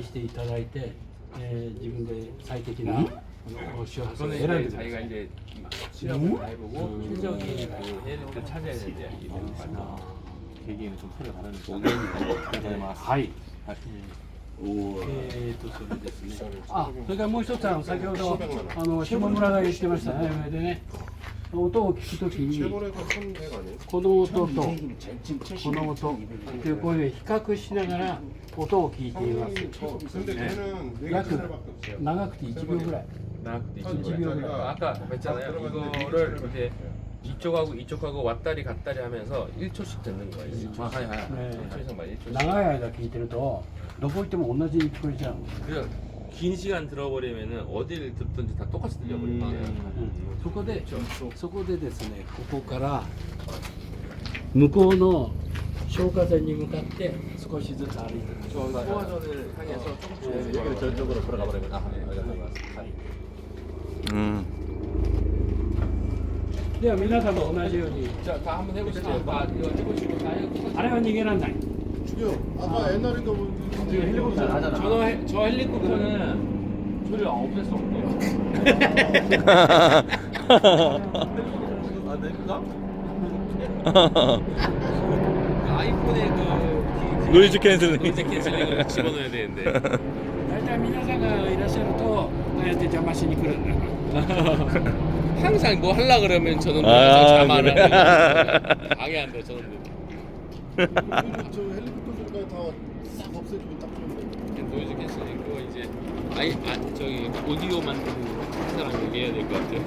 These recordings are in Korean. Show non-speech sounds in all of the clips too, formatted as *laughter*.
していただいて、えー自分で最適なあの周波数を 그거는 選んで 이제 ください 자기가 이제 시험을 다 해보고 최적인 그 해를 찾아야 되지 이런 거 계기에는 좀 소리가 다르니까. はい。えーとそれですね。あ、それからもう一つあの先ほどあの下村が言ってましたね。上でね、 音を聞くときに 최고래가 300 아니에요? この音とこの音っていうこういう比較しながら音を聞いています。 근데 걔는 4개約 차례밖에 없어요. 長くて1秒ぐらい。 나한테 한秒ぐらい 아까 했잖아요 이거를 이렇게 이쪽하고 이쪽하고 왔다리 갔다리 하면서 1초씩 듣는 거예요 1초씩 아, 하이, 하이. 네. 1초에서 막 1초씩 長い間聞いてるとどこ行っても同じに聞こえちゃう。 그래서 긴 시간 들어버리면은 어디를 듣든지 다 똑같이 들려버리는 거예요 うんそこでそこでですねここから向こうの消火栓に向かって少しずつ歩いてる 저 소화전을 향해서 조금씩 여기로 저쪽으로 들어가 버리면 아, 네, 알겠습니다. うん。では皆さんも同じように 자, 다 한번 해보시죠 다 이거 해보시고 다 해보시고 あれは逃げられない 죽여. 아까 옛날인가 보는데 헬리콥터 하잖아. 저, 헬- 저 헬리콥터는 *laughs* 소리가 없앨 수 없대요 아, 내가? 아이폰에 그 노이즈 캔슬링. 노이즈 캔슬링을 집어넣어야 되는데 大体皆さんがいらっしゃるとこうやって邪魔しに来るんだな 항상 *laughs* 뭐 하려 그러면 저는 뭐 아, 항상 자만을 그래. 하고 방해한대 저는 저 헬리콥터 소리가 다싹 없애주면 딱 좋은데. 노이즈 캔슬링 그거 이제 아이 아 저기 오디오 만드는 *laughs* 사람 얘기해야 될 것 같아요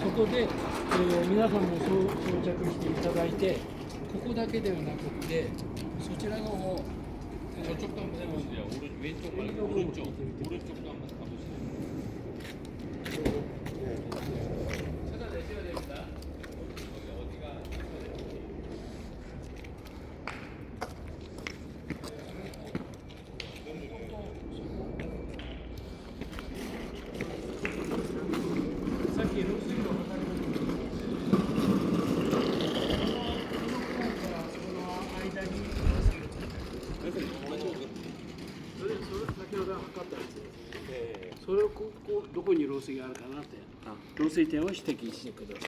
そこで、えー皆さんもそう装着していただいてここだけではなくってそちらの方 저쪽도 한번 해보세요 오른 왼쪽 말고 오른쪽 오른쪽도 한번 가보세요 それをここどこに漏水があるかなって。漏水点を指摘してください。